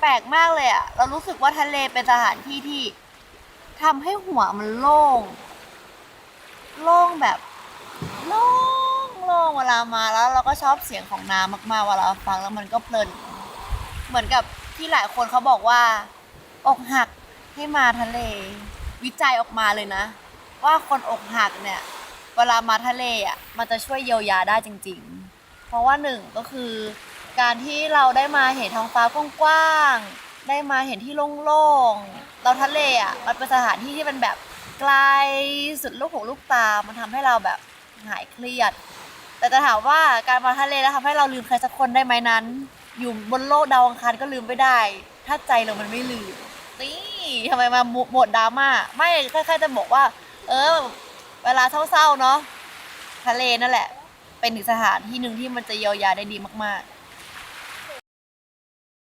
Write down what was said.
แปลกมากเลยอะเรารู้สึกว่าทะเลเป็นสถานที่ที่ทำให้หัวมันโล่ง โล่งแบบโล่งโล่งเวลามาแล้ว เราก็ชอบเสียงของน้ำมากๆเวลาฟังแล้วมันก็เพลิน เหมือนกับที่หลายคนเขาบอกว่า อกหักให้มาทะเล วิจัยออกมาเลยนะ ว่าคนอกหักเนี่ย เวลามาทะเลอะมันจะช่วยเยียวยาได้จริง ๆ เพราะว่าหนึ่งก็คือ การที่เราได้มาเห็นท้องฟ้ากว้างๆได้มาเห็นที่โล่งๆเราทะเลอะมันเป็นสถานที่ที่มันแบบไกลสุดลูกหูลูกตา มันทำให้เราแบบหายเครียด แต่จะถามว่าการมาทะเลแล้วทำให้เราลืมใครสักคนได้ไหมนั้น อยู่บนโลกดาวอังคารก็ลืมไม่ได้ ถ้าใจเรามันไม่ลืมนี่ทำไมมาหมดดราม่าไม่แค่ๆจะบอกว่า เออ เวลาเศร้าๆเนาะทะเลนั่นแหละ เป็นอีกสถานที่หนึ่งที่มันจะเยียวยาได้ดีมากๆ